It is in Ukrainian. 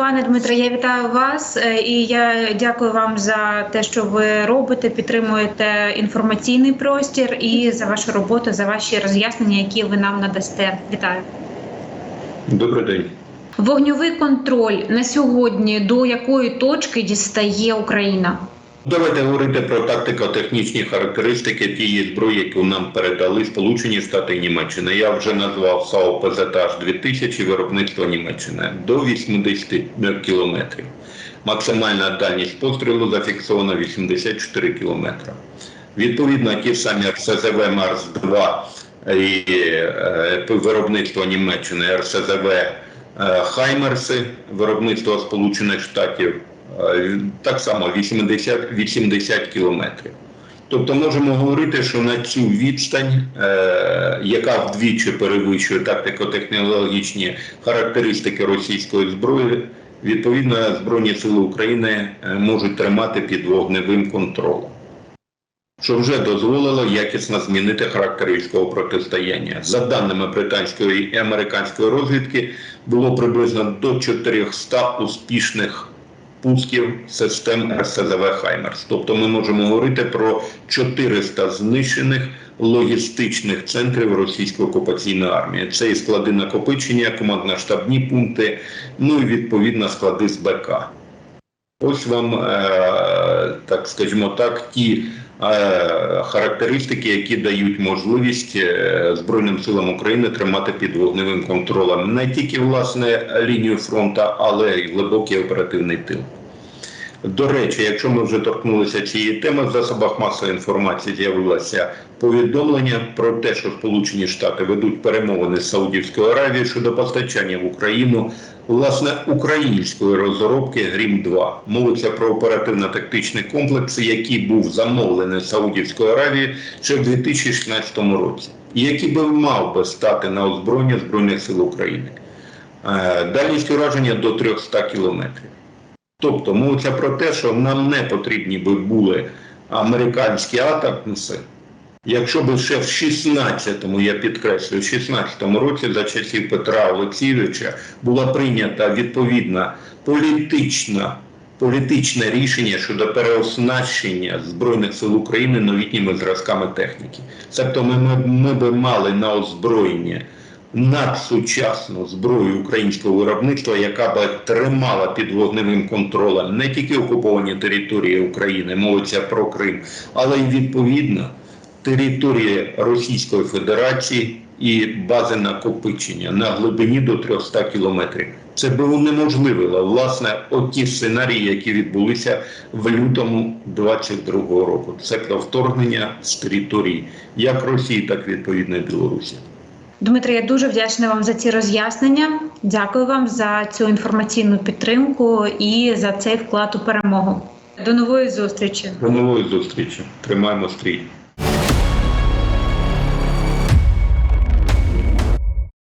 Пане Дмитре, я вітаю вас е, і я дякую вам за те, що ви робите, підтримуєте інформаційний простір і за вашу роботу, за ваші роз'яснення, які ви нам надасте. Вітаю. Добрий день. Вогньовий контроль на сьогодні до якої точки дістає Україна? Давайте говорити про тактико-технічні характеристики тієї зброї, яку нам передали Сполучені Штати і Німеччина. Я вже назвав САУ ПЗТАЖ 2000 виробництва Німеччини до 80 кілометрів. Максимальна дальність пострілу зафіксована 84 кілометри. Відповідно, ті ж самі РСЗВ Марс-2 і е, виробництво Німеччини РСЗВ е, Хаймерси, виробництво Сполучених Штатів так само 80, 80 кілометрів. Тобто можемо говорити, що на цю відстань, е, яка вдвічі перевищує тактико-технологічні характеристики російської зброї, відповідно Збройні Сили України е, можуть тримати під вогневим контролем що вже дозволило якісно змінити характер військового протистояння. За даними британської і американської розвідки, було приблизно до 400 успішних пусків систем РСЗВ Хаймерс. Тобто ми можемо говорити про 400 знищених логістичних центрів російської окупаційної армії. Це і склади накопичення, командно-штабні пункти, ну і відповідно склади з БК. Ось вам, е, так скажімо так, ті характеристики, які дають можливість е, Збройним силам України тримати під вогневим контролем не тільки власне лінію фронту, але й глибокий оперативний тил. До речі, якщо ми вже торкнулися цієї теми, в засобах масової інформації з'явилося повідомлення про те, що Сполучені Штати ведуть перемовини з Саудівською Аравією щодо постачання в Україну власне української розробки Грім 2 Мовиться про оперативно-тактичний комплекс, який був замовлений Саудівською Аравією ще в 2016 році, і який би мав би стати на озброєння Збройних сил України. Е, Дальність ураження до 300 кілометрів. Тобто мовиться про те, що нам не потрібні би були американські атакмси, якщо б ще в 16-му, я підкреслюю, в 16-му році за часів Петра Олексійовича була прийнята відповідна політична. Політичне рішення щодо переоснащення Збройних сил України новітніми зразками техніки. Тобто ми, ми, ми би мали на озброєння надсучасну зброю українського виробництва, яка би тримала під вогневим контролем не тільки окуповані території України, мовиться про Крим, але й відповідно території Російської Федерації і бази накопичення на глибині до 300 кілометрів. Це би унеможливило власне оті сценарії, які відбулися в лютому 22-го року. Це про вторгнення з території як Росії, так і відповідно Білорусі. Дмитре, я дуже вдячна вам за ці роз'яснення. Дякую вам за цю інформаційну підтримку і за цей вклад у перемогу. До нової зустрічі. До нової зустрічі. Тримаємо стрій.